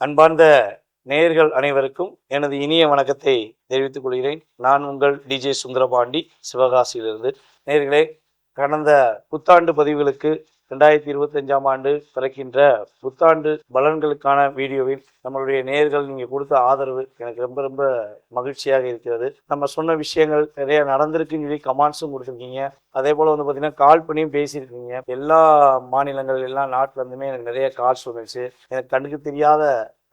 அன்பார்ந்த நேயர்கள் அனைவருக்கும் எனது இனிய வணக்கத்தை தெரிவித்துக் கொள்கிறேன். நான் உங்கள் டிஜே சுந்தரபாண்டி சிவகாசியிலிருந்து. நேயர்களே கடந்த புத்தாண்டு பதிவுகளுக்கு ரெண்டாயிரத்தி இருபத்தஞ்சாம் ஆண்டு பிறக்கின்ற புத்தாண்டு பலன்களுக்கான வீடியோவில் நம்மளுடைய நேர்கள் நீங்கள் கொடுத்த ஆதரவு எனக்கு ரொம்ப ரொம்ப மகிழ்ச்சியாக இருக்கிறது. நம்ம சொன்ன விஷயங்கள் நிறைய நடந்திருக்குன்னு சொல்லி கமெண்ட்ஸும் கொடுத்துருக்கீங்க. அதே போல் வந்து பார்த்தீங்கன்னா கால் பண்ணியும் பேசியிருக்கீங்க. எல்லா மாநிலங்கள் எல்லா நாட்டுல இருந்துமே எனக்கு நிறைய கால்ஸ் வந்துச்சு எனக்கு கண்ணுக்கு தெரியாத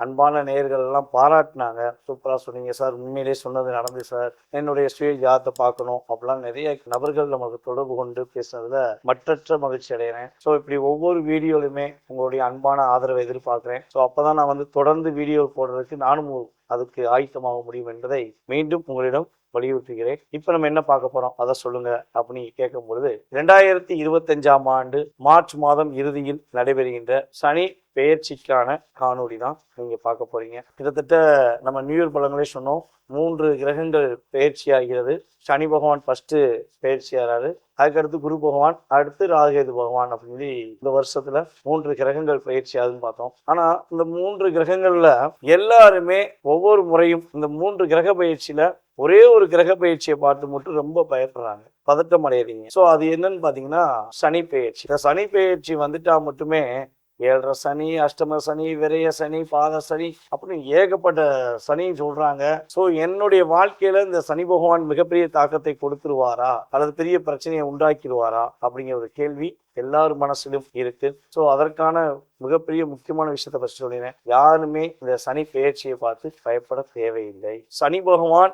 அன்பான நேர்கள் எல்லாம் பாராட்டினாங்க. சூப்பராக சொன்னீங்க சார். உண்மையிலேயே சொன்னது நடந்து சார். என்னுடைய சுய ஜாதத்தை பார்க்கணும் அப்படிலாம் நிறைய நபர்கள் நமக்கு தொடர்பு கொண்டு பேசுனதுல மற்றற்ற மகிழ்ச்சி அடைகிறேன். ஸோ இப்படி ஒவ்வொரு வீடியோலையுமே உங்களுடைய அன்பான ஆதரவை எதிர்பார்க்குறேன். ஸோ அப்பதான் நான் வந்து தொடர்ந்து வீடியோ போடுறதுக்கு நானும் அதுக்கு ஆயத்தமாக முடியும் என்பதை மீண்டும் உங்களிடம் வலியுறுத்துகிறேன். இப்போ நம்ம என்ன பார்க்க போறோம்? அதை சொல்லுங்க அப்படின்னு கேட்கும் பொழுது ரெண்டாயிரத்தி இருபத்தஞ்சாம் ஆண்டு மார்ச் மாதம் இறுதியில் நடைபெறுகின்ற சனி பெயர்ச்சிக்கான காணொலி தான் நீங்க பார்க்க போறீங்க. கிட்டத்தட்ட நம்ம நியூ இயர் சொன்னோம். மூன்று கிரகங்கள் பெயர்ச்சி ஆகிறது. சனி பகவான் ஃபர்ஸ்ட் பெயர்ச்சி ஆகிறாரு அதுக்கடுத்து குரு பகவான் அடுத்து ராகேது பகவான் அப்படின்னு சொல்லி இந்த வருஷத்துல மூன்று கிரகங்கள் பயிற்சி ஆகுதுன்னு பார்த்தோம். ஆனா இந்த மூன்று கிரகங்கள்ல எல்லாருமே ஒவ்வொரு முறையும் இந்த மூன்று கிரக பயிற்சியில ஒரே ஒரு கிரக பயிற்சியை பார்த்து மட்டும் ரொம்ப பயப்படுறாங்க. பதட்டம் அடையிறீங்க ஸோ அது என்னன்னு பார்த்தீங்கன்னா சனி பெயர்ச்சி இந்த சனி பெயர்ச்சி வந்துட்டா மட்டுமே ஏழரை சனி அஷ்டம சனி விரய சனி பாத சனி அப்படின்னு ஏகப்பட்ட சனி சொல்றாங்க. ஸோ என்னுடைய வாழ்க்கையில இந்த சனி பகவான் மிகப்பெரிய தாக்கத்தை கொடுத்துருவாரா? அல்லது பெரிய பிரச்சனையை உண்டாக்கிடுவாரா? அப்படிங்கிற ஒரு கேள்வி எல்லார் மனசிலும் இருக்கு. ஸோ அதற்கான மிகப்பெரிய முக்கியமான விஷயத்தை பற்றி சொல்லினேன் யாருமே இந்த சனி பெயர்ச்சியை பார்த்து பயப்பட தேவையில்லை. சனி பகவான்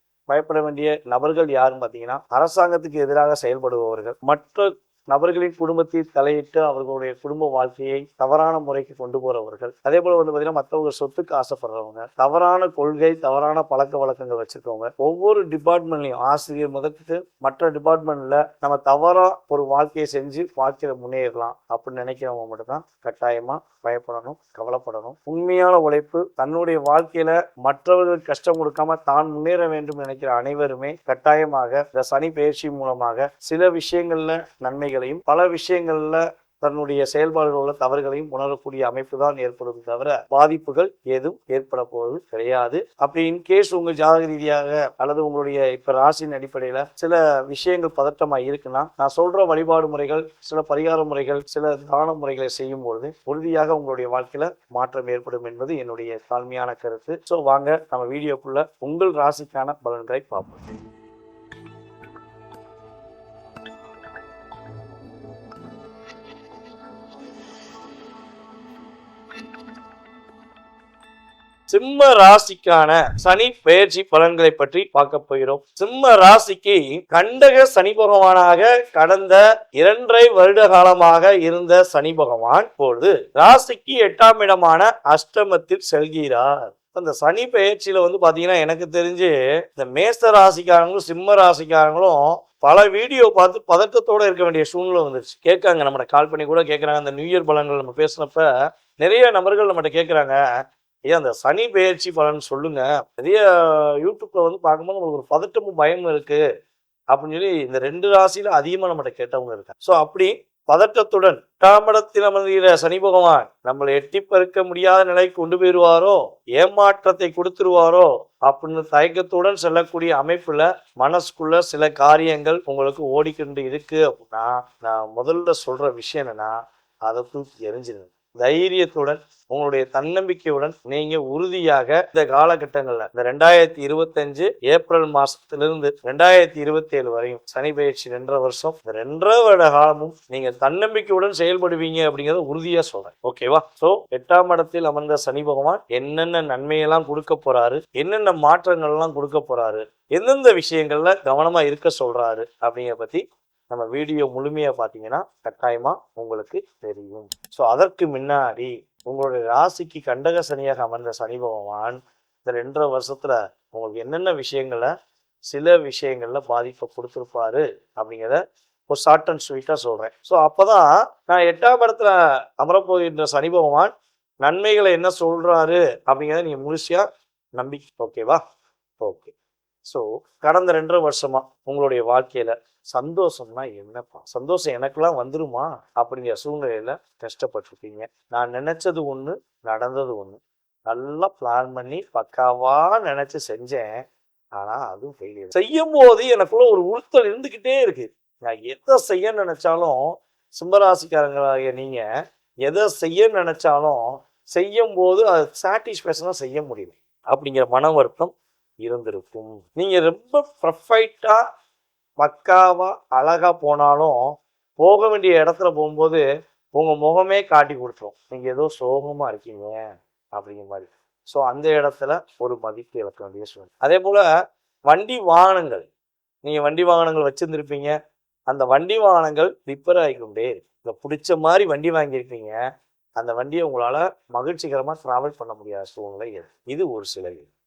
பயப்பட வேண்டிய நபர்கள் யாருன்னு பார்த்தீங்கன்னா அரசாங்கத்துக்கு எதிராக செயல்படுபவர்கள். மற்ற நபர்களின் குடும்பத்தில் தலையிட்டு அவர்களுடைய குடும்ப வாழ்க்கையை தவறான முறைக்கு கொண்டு போறவர்கள். அதே போல வந்து பார்த்தீங்கன்னா மற்றவங்க சொத்துக்கு ஆசைப்படுறவங்க தவறான கொள்கை தவறான பழக்க வழக்கங்கள் வச்சிருக்கவங்க ஒவ்வொரு டிபார்ட்மெண்ட்லையும் ஆசிரியர் முதற்கு மற்ற டிபார்ட்மெண்ட்ல நம்ம தவறா ஒரு வாழ்க்கையை செஞ்சு வாழ்க்கையில முன்னேறலாம் அப்படின்னு நினைக்கிறவங்க மட்டும்தான் கட்டாயமா பயப்படணும் கவலைப்படணும். உண்மையான உழைப்பு தன்னுடைய வாழ்க்கையில மற்றவர்களுக்கு கஷ்டம் கொடுக்காம தான் முன்னேற வேண்டும் நினைக்கிற அனைவருமே கட்டாயமாக இந்த சனி பயிற்சி மூலமாக சில விஷயங்கள்ல நன்மைகளையும் பல விஷயங்கள்ல தன்னுடைய செயல்பாடுகள் உள்ள தவறுகளையும் உணரக்கூடிய அமைப்பு தான் ஏற்படும் தவிர பாதிப்புகள் ஏதும் ஏற்பட போவது கிடையாது. அப்படி இன்கேஸ் உங்க ஜாதக ரீதியாக அல்லது உங்களுடைய இப்ப ராசியின் அடிப்படையில சில விஷயங்கள் பதட்டமா இருக்குன்னா நான் சொல்ற வழிபாடு முறைகள் சில பரிகார முறைகள் சில தான முறைகளை செய்யும் பொழுது உறுதியாக உங்களுடைய வாழ்க்கையில மாற்றம் ஏற்படும் என்பது என்னுடைய தாழ்மையான கருத்து. ஸோ வாங்க நம்ம வீடியோக்குள்ள உங்கள் ராசிக்கான பலன்களை பார்ப்போம். சிம்ம ராசிக்கான சனி பெயர்ச்சி பலன்களை பற்றி பார்க்க போகிறோம். சிம்ம ராசிக்கு கண்டக சனி பகவானாக கடந்த இரண்டரை வருட காலமாக இருந்த சனி பகவான் இப்பொழுது ராசிக்கு எட்டாம் இடமான அஷ்டமத்தில் செல்கிறார். அந்த சனி பெயர்ச்சியில வந்து பாத்தீங்கன்னா எனக்கு தெரிஞ்சு இந்த மேச ராசிக்காரங்களும் சிம்ம ராசிக்காரங்களும் பல வீடியோ பார்த்து பதட்டத்தோட இருக்க வேண்டிய சூழ்நிலை வந்துருச்சு. கேட்காங்க நம்மகிட்ட கால் பண்ணி கூட கேட்கறாங்க. அந்த நியூ இயர் பலன்கள் நம்ம பேசுனப்ப நிறைய நபர்கள் நம்மகிட்ட கேட்குறாங்க. ஏன் அந்த சனி பெயர்ச்சி பலன் சொல்லுங்க. நிறைய யூடியூப்ல வந்து பார்க்கும்போது நம்மளுக்கு ஒரு பதட்டமும் பயமும் இருக்கு அப்படின்னு சொல்லி இந்த ரெண்டு ராசியில அதிகமா நம்மகிட்ட கேட்டவங்க இருக்காங்க. ஸோ அப்படி பதட்டத்துடன் தாமடத்தில் அமர்கிற சனி பகவான் நம்மளை எட்டி பறிக்க முடியாத நிலைக்கு கொண்டு போயிடுவாரோ ஏமாற்றத்தை கொடுத்துருவாரோ அப்படின்னு தயக்கத்துடன் செல்லக்கூடிய அமைப்புல மனசுக்குள்ள சில காரியங்கள் உங்களுக்கு ஓடிக்கொண்டு இருக்கு அப்படின்னா நான் முதல்ல சொல்ற விஷயம் என்னன்னா அதை தூக்கி எரிஞ்சிருங்க தைரியத்துடன் உங்களுடைய தன்னம்பிக்கையுடன் நீங்க உறுதியாக இந்த காலகட்டங்கள்ல இந்த ரெண்டாயிரத்தி இருபத்தஞ்சு ஏப்ரல் மாசத்திலிருந்து ரெண்டாயிரத்தி இருபத்தி ஏழு வரையும் சனி பயிற்சி ரெண்டரை வருஷம் இந்த ரெண்டரை வருட காலமும் நீங்க தன்னம்பிக்கையுடன் செயல்படுவீங்க அப்படிங்கறத உறுதியா சொல்றேன். ஓகேவா சோ எட்டாம் இடத்தில் அமர்ந்த சனி பகவான் என்னென்ன நன்மையெல்லாம் கொடுக்க போறாரு என்னென்ன மாற்றங்கள் எல்லாம் கொடுக்க போறாரு எந்தெந்த விஷயங்கள்ல கவனமா இருக்க சொல்றாரு அப்படிங்கிற பத்தி நம்ம வீடியோ முழுமையாக பார்த்தீங்கன்னா கட்டாயமாக உங்களுக்கு தெரியும். ஸோ அதற்கு முன்னாடி உங்களுடைய ராசிக்கு கண்டக சனியாக அமர்ந்த சனி பகவான் இந்த ரெண்டரை வருஷத்தில் உங்களுக்கு என்னென்ன விஷயங்கள சில விஷயங்களில் பாதிப்பை கொடுத்துருப்பாரு அப்படிங்கிறத ஒரு ஷார்ட் அண்ட் ஸ்வீட்டாக சொல்கிறேன் ஸோ அப்போ தான் நான் எட்டாம் இடத்துல அமரப்போகின்ற சனி பகவான் நன்மைகளை என்ன சொல்கிறாரு அப்படிங்கிறத நீங்கள் முழுசியாக நம்பி ஓகேவா ஓகே ஸோ கடந்த ரெண்டரை வருஷமா உங்களுடைய வாழ்க்கையில சந்தோஷம்னா என்னப்பா? சந்தோஷம் எனக்கெல்லாம் வந்துருமா? அப்படிங்கிற சூழ்நிலையில கஷ்டப்பட்டிருக்கீங்க. நான் நினைச்சது ஒன்று நடந்தது ஒன்று நல்லா பிளான் பண்ணி பக்காவா நினைச்சு செஞ்சேன். ஆனா அதுவும் ஃபெயிலியர் செய்யும் போது எனக்குள்ள ஒரு உறுத்தல் இருந்துகிட்டே இருக்கு. நான் எதை செய்ய நினைச்சாலும் சிம்மராசிக்காரங்களாகிய நீங்க எதை செய்ய நினைச்சாலும் செய்யும் போது அது சாட்டிஸ்ஃபேக்ஷனாக செய்ய முடியல. அப்படிங்கிற மன வருத்தம் இருந்திருக்கும். நீங்கள் ரொம்ப பர்ஃபெக்டா பக்காவாக அழகாக போனாலும் போக வேண்டிய இடத்துல போகும்போது உங்கள் முகமே காட்டி கொடுத்துரும். நீங்கள் ஏதோ சோகமாக இருக்கீங்க அப்படிங்கிற மாதிரி. ஸோ அந்த இடத்துல ஒரு மதிப்பு இழக்க வேண்டிய சூழ்நிலை. அதே போல் வண்டி வாகனங்கள். நீங்கள் வண்டி வாகனங்கள் வச்சுருந்துருப்பீங்க. அந்த வண்டி வாகனங்கள் ரிப்பேர் ஆகிக்கொண்டே இருக்கு. இந்த பிடிச்ச மாதிரி வண்டி வாங்கியிருப்பீங்க அந்த வண்டியை உங்களால் மகிழ்ச்சிகரமாக ட்ராவல் பண்ண முடியாத சூழ்நிலை இது. ஒரு சில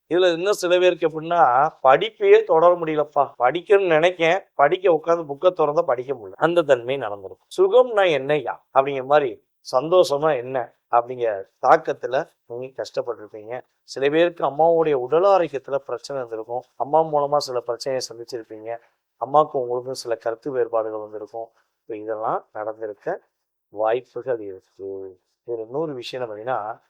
இதுல இன்னும் சில பேருக்கு எப்படின்னா படிப்பையே தொடர முடியலப்பா. படிக்கணும்னு நினைக்கேன். படிக்க உட்காந்து புக்கை திறந்தா படிக்க முடியல. அந்த தன்மை நடந்திருக்கும் சுகம்னா என்னய்யா? அப்படிங்கிற மாதிரி சந்தோஷமா என்ன? அப்படிங்கிற தாக்கத்துல நீங்க கஷ்டப்பட்டிருப்பீங்க. சில பேருக்கு அம்மாவுடைய உடல் ஆரோக்கியத்துல பிரச்சனை இருந்திருக்கும். அம்மா மூலமா சில பிரச்சனையை சந்திச்சிருப்பீங்க. அம்மாவுக்கும் உங்களுக்கும் சில கருத்து வேறுபாடுகள் வந்திருக்கும். இப்போ இதெல்லாம் நடந்திருக்க வாய்ப்புகள் இருக்கு. இதுல இன்னொரு விஷயம் அப்படின்னா பார்த்தீங்கன்னா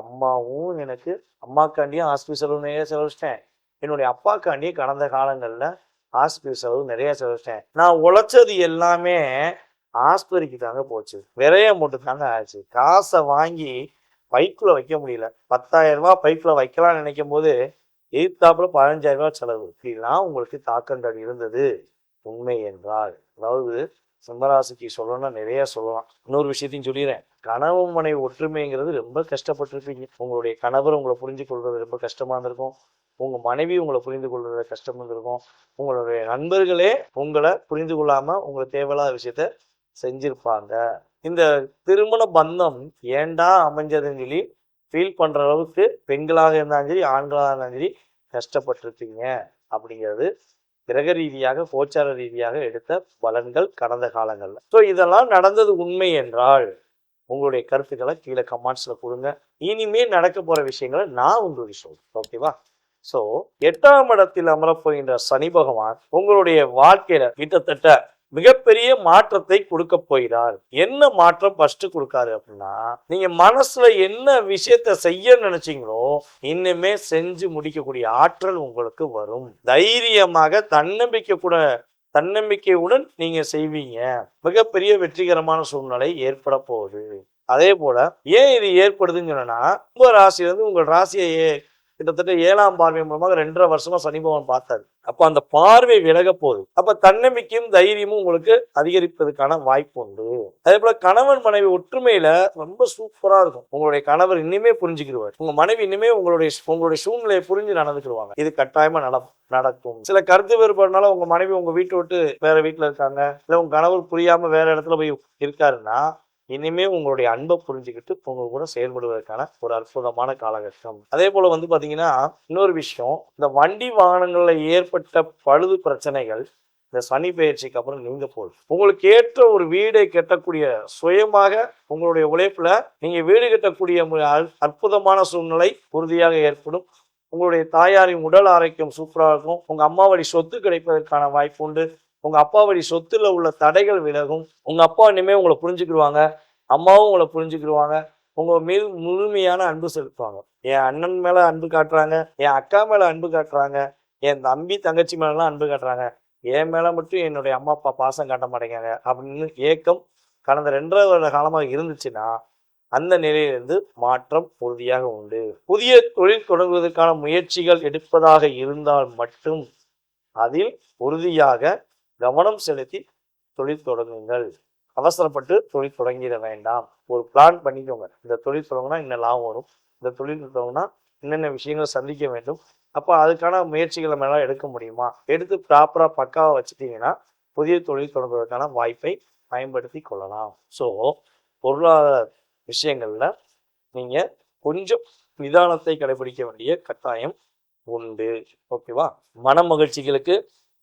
அம்மாவும் எனக்கு அம்மாக்காண்டியும் ஹாஸ்பிட்டல் செலவு நிறைய செலவிச்சிட்டேன் என்னுடைய அப்பாக்காண்டியும் கடந்த காலங்களில் ஆஸ்பத்திரி செலவு நிறைய செலவிச்சிட்டேன் நான் உழைச்சது எல்லாமே ஆஸ்பத்திரிக்கு தாங்க போச்சு. விரைய மட்டும் தாங்க ஆச்சு. காசை வாங்கி பைக்குள்ள வைக்க முடியல. பத்தாயிரம் ரூபாய் பைக்குள்ள வைக்கலாம்னு நினைக்கும் போது எதிர்த்தாப்புல பதினஞ்சாயிரம் ரூபாய் செலவு. இப்படிலாம் உங்களுக்கு தாக்கங்கள் இருந்தது. உண்மை என்றால். அதாவது சிம்மராசிக்கு சொல்லணும்னா நிறைய சொல்லலாம். இன்னொரு விஷயத்தையும் சொல்லிடுறேன். கணவன் மனைவி ஒற்றுமைங்கிறது ரொம்ப கஷ்டப்பட்டிருப்பீங்க. உங்களுடைய கணவர் உங்களை புரிஞ்சு கொள்வது ரொம்ப கஷ்டமா இருந்திருக்கும். உங்க மனைவி உங்களை புரிந்து கொள்வது கஷ்டமா இருந்திருக்கும். உங்களுடைய நண்பர்களே உங்களை புரிந்து கொள்ளாம உங்களை தேவையில்லாத விஷயத்த செஞ்சிருப்பாங்க. இந்த திருமண பந்தம் ஏண்டா அமைஞ்சதுன்னு சொல்லி ஃபீல் பண்ற அளவுக்கு பெண்களாக இருந்தாலும் சரி ஆண்களாக இருந்தாலும் சரி கஷ்டப்பட்டிருப்பீங்க. அப்படிங்கிறது கிரக ரீதியாக கோச்சார ரீதியாக எடுத்த பலன்கள் கடந்த காலங்களில். ஸோ இதெல்லாம் நடந்தது உண்மை என்றால் உங்களுடைய கருத்துக்களை கீழே கமெண்ட்ஸில் கொடுங்க. இனிமே நடக்க போகிற விஷயங்களை நான் உங்களுக்கு சொல்கிறேன் ஓகேவா ஸோ எட்டாம் இடத்தில் அமரப்போகின்ற சனி பகவான் உங்களுடைய வாழ்க்கையில கிட்டத்தட்ட மிகப்பெரிய மாற்றத்தை கொடுக்க போகிறார். என்ன மாற்றம் ஃபர்ஸ்ட் கொடுக்காரு அப்படின்னா நீங்க மனசுல என்ன விஷயத்த செய்ய நினைச்சீங்களோ இன்னுமே செஞ்சு முடிக்கக்கூடிய ஆற்றல் உங்களுக்கு வரும். தைரியமாக தன்னம்பிக்கை கூட தன்னம்பிக்கையுடன் நீங்க செய்வீங்க. மிகப்பெரிய வெற்றிகரமான சூழ்நிலை ஏற்பட போகுது. அதே போல ஏன் இது ஏற்படுதுன்னு சொன்னா உங்க ராசி வந்து உங்கள் ராசியை ஏ- கிட்டத்தட்ட ஏழாம் பார்வை மூலமாக ரெண்டரை வருஷமா சனி பகவான் பார்த்தாரு. அப்ப அந்த பார்வை விலக போகுது. அப்ப தன்னம்பிக்கையும் தைரியமும் உங்களுக்கு அதிகரிப்பதற்கான வாய்ப்பு உண்டு. அதே போல கணவன் மனைவி ஒற்றுமையில ரொம்ப சூப்பரா இருக்கும். உங்களுடைய கணவர் இன்னுமே புரிஞ்சுக்கிடுவார். உங்க மனைவி இனிமே உங்களுடைய உங்களுடைய சூழ்நிலையை புரிஞ்சு நடந்துக்கிடுவாங்க. இது கட்டாயமா நடக்கும் நடக்கும். சில கருத்து வேறுபாடுனால உங்க மனைவி உங்க வீட்டை விட்டு வேற வீட்டுல இருக்காங்க. இல்ல உங்க கணவர் புரியாம வேற இடத்துல போய் இருக்காருன்னா இனிமே உங்களுடைய அன்பை புரிஞ்சுக்கிட்டு உங்க கூட செயல்படுவதற்கான ஒரு அற்புதமான காலகட்டம். அதே போல வந்து பாத்தீங்கன்னா இன்னொரு விஷயம் இந்த வண்டி வாகனங்கள்ல ஏற்பட்ட பழுது பிரச்சனைகள் இந்த சனி பயிற்சிக்கு அப்புறம் நீங்க போகுது உங்களுக்கு ஏற்ற ஒரு வீடை கட்டக்கூடிய சுயமாக உங்களுடைய உழைப்புல நீங்க வீடு கட்டக்கூடிய அற்புதமான சூழ்நிலை உறுதியாக ஏற்படும். உங்களுடைய தாயாரின் உடல் ஆரோக்கியம் சூப்பராக இருக்கும். உங்க அம்மா வழி சொத்து கிடைப்பதற்கான வாய்ப்பு உண்டு. உங்கள் அப்பா வழி சொத்துல உள்ள தடைகள் விலகும். உங்கள் அப்பா இனிமேல் உங்களை புரிஞ்சுக்கிடுவாங்க. அம்மாவும் உங்களை புரிஞ்சுக்கிடுவாங்க. உங்கள் மீது முழுமையான அன்பு செலுத்துவாங்க. என் அண்ணன் மேலே அன்பு காட்டுறாங்க. என் அக்கா மேலே அன்பு காட்டுறாங்க. என் தம்பி தங்கச்சி மேலாம் அன்பு காட்டுறாங்க. என் மேலே மட்டும் என்னுடைய அம்மா அப்பா பாசம் காட்ட மாட்டேங்கிறாங்க. அப்படின்னு ஏக்கம் கடந்த ரெண்டரை வருட காலமாக இருந்துச்சுன்னா அந்த நிலையிலிருந்து மாற்றம் உறுதியாக உண்டு. புதிய தொழில் தொடங்குவதற்கான முயற்சிகள் எடுப்பதாக இருந்தால் மட்டும் அதில் உறுதியாக கவனம் செலுத்தி தொழில் தொடங்குங்கள். அவசரப்பட்டு தொழில் தொடங்கிட வேண்டாம். ஒரு பிளான் பண்ணிக்கோங்க. இந்த தொழில் தொடங்கினா இன்ன லாபம் வரும். இந்த தொழில் தொடங்கினா என்னென்ன விஷயங்களை சந்திக்க வேண்டும். அப்போ அதுக்கான முயற்சிகளை மேலே எடுக்க முடியுமா? எடுத்து ப்ராப்பராக பக்காவாக வச்சுட்டீங்கன்னா புதிய தொழில் தொடங்குவதற்கான வாய்ப்பை பயன்படுத்தி கொள்ளலாம். ஸோ பொருளாதார விஷயங்களில் நீங்கள் கொஞ்சம் நிதானத்தை கடைபிடிக்க வேண்டிய கட்டாயம் உண்டு. ஓகேவா மன மகிழ்ச்சிகளுக்கு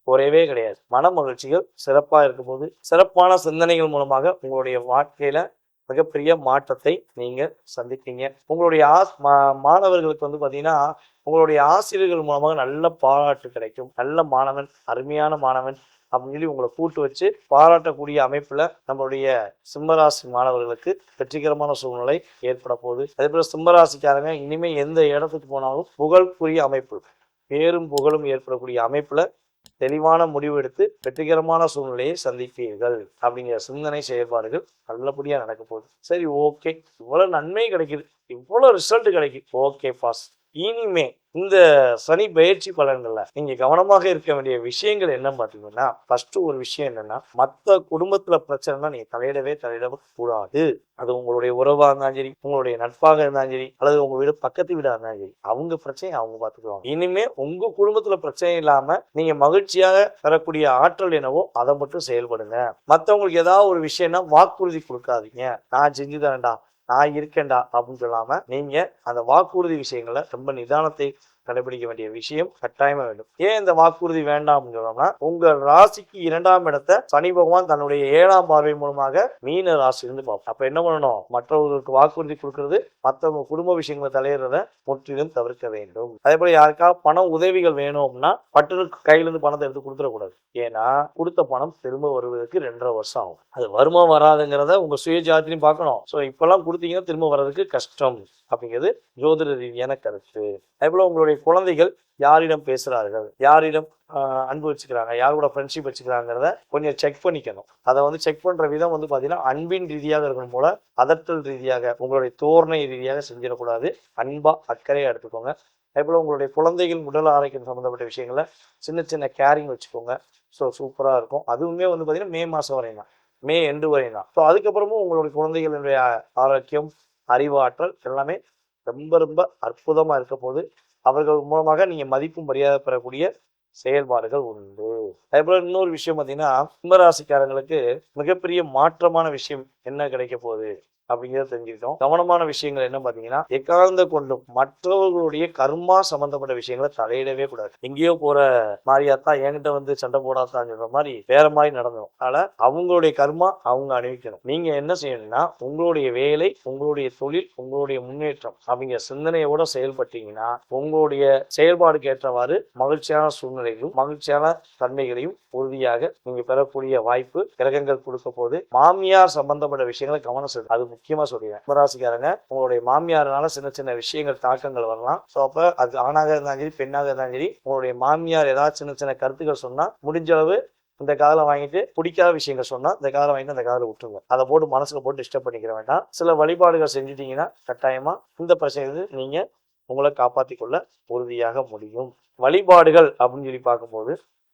குறையவே கிடையாது. மன மகிழ்ச்சிகள் சிறப்பாக இருக்கும்போது சிறப்பான சிந்தனைகள் மூலமாக உங்களுடைய வாழ்க்கையில மிகப்பெரிய மாற்றத்தை நீங்க சந்திப்பீங்க. உங்களுடைய ஆஸ் மா- மாணவர்களுக்கு வந்து பார்த்தீங்கன்னா உங்களுடைய ஆசிரியர்கள் மூலமாக நல்ல பாராட்டு கிடைக்கும். நல்ல மாணவன் அருமையான மாணவன் அப்படின்னு சொல்லி உங்களை கூட்டு வச்சு பாராட்டக்கூடிய அமைப்புல நம்மளுடைய சிம்மராசி மாணவர்களுக்கு வெற்றிகரமான சூழ்நிலை ஏற்பட போகுது. அதே போல சிம்மராசிக்காரங்க இனிமே எந்த இடத்துக்கு போனாலும் புகழ்க்குரிய அமைப்பு பேரும் புகழும் ஏற்படக்கூடிய அமைப்புல தெளிவான முடிவு எடுத்து வெற்றிகரமான சூழ்நிலையை சந்திப்பீர்கள் அப்படிங்கிற சிந்தனை செயல்பாடுகள் நல்லபடியா நடக்க போகுது. சரி ஓகே இவ்வளவு நன்மை கிடைக்குது. இவ்வளவு ரிசல்ட் கிடைக்குது. ஓகே பாஸ் இனிமே இந்த சனி பயிற்சி பலன்கள்ல நீங்க கவனமாக இருக்க வேண்டிய விஷயங்கள் என்ன பாத்தீங்கன்னா ஃபர்ஸ்ட் ஒரு விஷயம் என்னன்னா மத்த குடும்பத்துல பிரச்சனைனா நீங்க தலையிடவே தலையிடவே கூடாது. அது உங்களுடைய உறவா இருந்தாலும் சரி உங்களுடைய நட்பாக இருந்தாலும் சரி அல்லது உங்க வீடு பக்கத்து வீடா இருந்தாலும் சரி அவங்க பிரச்சனையை அவங்க பாத்துக்குவாங்க இனிமே உங்க குடும்பத்துல பிரச்சனை இல்லாம நீங்க மகிழ்ச்சியாக பெறக்கூடிய ஆற்றல் என்னவோ அதை மட்டும் செயல்படுங்க. மத்தவங்களுக்கு ஏதாவது ஒரு விஷயம்னா வாக்குறுதி கொடுக்காதீங்க. நான் செஞ்சு தரேன்டா. நான் இருக்கேன்டா அப்படின்னு சொல்லாம நீங்க அந்த வாக்குறுதி விஷயங்களை ரொம்ப நிதானத்தை கடைபிடிக்க வேண்டிய விஷயம் கட்டாயமா வேண்டும். ஏன் இந்த வாக்குறுதி வேண்டாம் அப்படின்னு சொன்னோம்னா உங்க ராசிக்கு இரண்டாம் இடத்தை சனி பகவான் தன்னுடைய ஏழாம் பார்வை மூலமாக மீன ராசி இருந்து பார்ப்போம் அப்ப என்ன பண்ணணும்? மற்றவர்களுக்கு வாக்குறுதி கொடுக்கறது மற்றவங்க குடும்ப விஷயங்களை தலையிடுறத முற்றிலும் தவிர்க்க வேண்டும். அதே போல யாருக்கா பணம் உதவிகள் வேணும்னா பட்டருக்கு கையில இருந்து பணத்தை எடுத்து கொடுத்துடக்கூடாது. ஏன்னா கொடுத்த பணம் திரும்ப வருவதற்கு ரெண்டரை வருஷம் ஆகும். அது வருமா வராதுங்கிறத உங்க சுய ஜாத்திலையும் பார்க்கணும். ஸோ இப்பெல்லாம் கொடுத்தீங்கன்னா திரும்ப வர்றதுக்கு கஷ்டம் அப்படிங்கிறது ஜோதிட ரீதியான கருத்து. அதே போல உங்களுடைய குழந்தைகள் யாரிடம் பேசுகிறார்கள் யாரிடம் ஆஹ், அன்பு வச்சுக்கிறாங்க? யார் கூட ஃப்ரெண்ட்ஷிப் வச்சுக்கிறாங்கிறத கொஞ்சம் செக் பண்ணிக்கணும். அதை வந்து செக் பண்ணுற விதம் வந்து பார்த்தீங்கன்னா அன்பின் ரீதியாக இருக்கணும் போல அதட்டல் ரீதியாக உங்களுடைய தோரணை ரீதியாக செஞ்சிடக்கூடாது. அன்பாக அக்கறையாக எடுத்துக்கோங்க. அதே போல உங்களுடைய குழந்தைகள் உடல் ஆரோக்கியம் சம்மந்தப்பட்ட விஷயங்களை சின்ன சின்ன கேரிங் வச்சுக்கோங்க. ஸோ சூப்பராக இருக்கும். அதுவுமே வந்து பார்த்தீங்கன்னா மே மாதம் வரையும் தான் மே எண்டு வரையும் தான் ஸோ அதுக்கப்புறமும் உங்களுடைய குழந்தைகளுடைய ஆரோக்கியம் அறிவாற்றல் எல்லாமே ரொம்ப ரொம்ப அற்புதமாக இருக்க போது அவர்கள் மூலமாக நீங்கள் மதிப்பும் மரியாதை பெறக்கூடிய செயல்பாடுகள் உண்டு. அதே போல இன்னொரு விஷயம் பார்த்தீங்கன்னா கும்பராசிக்காரங்களுக்கு மிகப்பெரிய மாற்றமான விஷயம் என்ன கிடைக்க போகுது? அப்படிங்கிறத தெரிஞ்சுக்கிட்டோம். கவனமான விஷயங்கள் என்ன பார்த்தீங்கன்னா எக்கார்ந்த கொண்டும் மற்றவர்களுடைய கர்மா சம்பந்தப்பட்ட விஷயங்களை தலையிடவே கூடாது. எங்கேயோ போற மாதிரியாத்தான் என்கிட்ட வந்து சண்டை போடாதான் சொல்ற மாதிரி வேற மாதிரி நடந்தோம். அதனால அவங்களுடைய கர்மா அவங்க அணிவிக்கணும். நீங்க என்ன செய்யணும்னா உங்களுடைய வேலை உங்களுடைய தொழில் உங்களுடைய முன்னேற்றம் அப்படிங்கிற சிந்தனையோட செயல்பட்டீங்கன்னா உங்களுடைய செயல்பாடுக்கு ஏற்றவாறு மகிழ்ச்சியான சூழ்நிலைகளும் மகிழ்ச்சியான தன்மைகளையும் உறுதியாக நீங்க பெறக்கூடிய வாய்ப்பு கிரகங்கள் கொடுக்க போது மாமியார் சம்பந்தப்பட்ட விஷயங்களை கவனம் செலுத்து அது முக்கியமா சொல்லிடுறேன் கும்பராசிக்காரங்க உங்களுடைய மாமியாரனால சின்ன சின்ன விஷயங்கள் தாக்கங்கள் வரலாம். ஸோ அப்ப அது ஆணாக இருந்தாலும் சரி பெண்ணாக இருந்தாலும் சரி உங்களுடைய மாமியார் ஏதாவது சின்ன சின்ன கருத்துக்கள் சொன்னா முடிஞ்ச அளவு இந்த காதில் வாங்கிட்டு பிடிக்காத விஷயங்கள் சொன்னா இந்த காதில் வாங்கிட்டு அந்த காதில் விட்டுருங்க. அதை போட்டு மனசுல போட்டு டிஸ்டர்ப் பண்ணிக்கிற வேண்டாம். சில வழிபாடுகள் செஞ்சுட்டீங்கன்னா கட்டாயமா இந்த பிரச்சனை நீங்க உங்களை காப்பாற்றிக் கொள்ள உறுதியாக முடியும். வழிபாடுகள் அப்படின்னு சொல்லி பார்க்கும்போது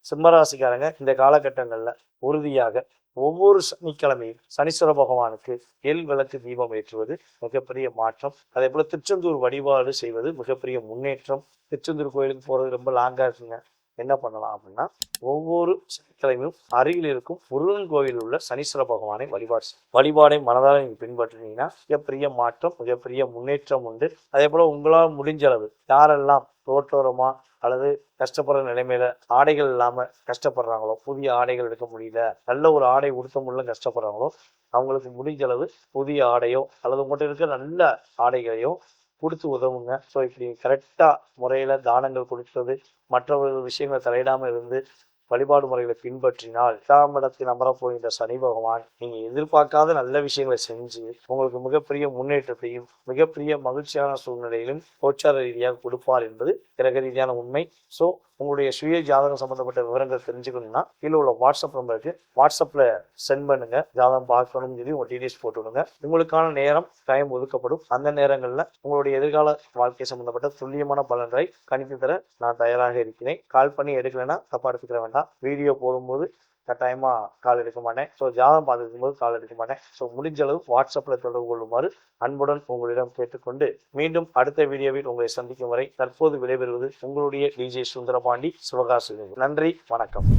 சிம்மராசிக்காரங்க இந்த காலகட்டங்கள்ல உறுதியாக ஒவ்வொரு சனிக்கிழமையும் சனீஸ்வர பகவானுக்கு எல் விளக்கு தீபம் ஏற்றுவது மிகப்பெரிய மாற்றம். அதே போல திருச்செந்தூர் வழிபாடு செய்வது மிகப்பெரிய முன்னேற்றம். திருச்செந்தூர் கோயிலுக்கு போறது ரொம்ப லாங்கா இருக்குங்க. என்ன பண்ணலாம் அப்படின்னா ஒவ்வொரு சனிக்கிழமையும் அருகில் இருக்கும் முருகன் கோவிலில் உள்ள சனீஸ்வர பகவானை வழிபாடு வழிபாடை மனதால் நீங்கள் பின்பற்றினீங்கன்னா மிகப்பெரிய மாற்றம் மிகப்பெரிய முன்னேற்றம் உண்டு. அதே போல் உங்களால் முடிஞ்ச அளவு யாரெல்லாம் ரோட்டோரமா அல்லது கஷ்டப்படுற நிலைமையில ஆடைகள் இல்லாம கஷ்டப்படுறாங்களோ புதிய ஆடைகள் எடுக்க முடியல நல்ல ஒரு ஆடை உடுத்த முடியல கஷ்டப்படுறாங்களோ அவங்களுக்கு முடிஞ்ச அளவு புதிய ஆடையோ அல்லது உங்கள்கிட்ட இருக்கிற நல்ல ஆடைகளையோ கொடுத்து உதவுங்க. ஸோ இப்படி கரெக்டாக முறையில் தானங்கள் கொடுத்தது மற்றவர்கள் விஷயங்களை தலையிடாமல் இருந்து வழிபாடு முறைகளை பின்பற்றினால் எட்டாம் இடத்தில் அமரப்போகின்ற சனி பகவான் நீங்கள் எதிர்பார்க்காத நல்ல விஷயங்களை செஞ்சு உங்களுக்கு மிகப்பெரிய முன்னேற்றத்தையும் மிகப்பெரிய மகிழ்ச்சியான சூழ்நிலையிலும் கோச்சார ரீதியாக கொடுப்பார் என்பது கிரக ரீதியான உண்மை. ஸோ உங்களுடைய சுய ஜாதகம் சம்பந்தப்பட்ட விவரங்கள் தெரிஞ்சுக்கணும்னா கீழே உள்ள வாட்ஸ்அப் நம்பருக்கு வாட்ஸ்அப்ல சென்ட் பண்ணுங்க. ஜாதகம் பார்க்கணும்னு சொல்லி உங்க டீடைல்ஸ் போட்டு விடுங்க உங்களுக்கான நேரம் டைம் ஒதுக்கப்படும். அந்த நேரங்கள்ல உங்களுடைய எதிர்கால வாழ்க்கை சம்பந்தப்பட்ட துல்லியமான பலன்களை கணித்து தர நான் தயாராக இருக்கிறேன். கால் பண்ணி எடுக்கலைன்னா தப்பா எடுத்துக்கிற வேண்டாம். வீடியோ போடும்போது கட்டாயமா கால் எடுக்க மாட்டேன். ஸோ ஜாதகம் பார்த்துக்கும் போது கால் எடுக்க மாட்டேன். ஸோ முடிஞ்ச அளவு வாட்ஸ்அப்ல தொடர்பு கொள்ளுமாறு அன்புடன் உங்களிடம் கேட்டுக்கொண்டு மீண்டும் அடுத்த வீடியோவில் உங்களை சந்திக்கும் வரை தற்போது விடைபெறுவது உங்களுடைய டிஜே சுந்தரபாண்டி. சிவகாசி நன்றி. வணக்கம்.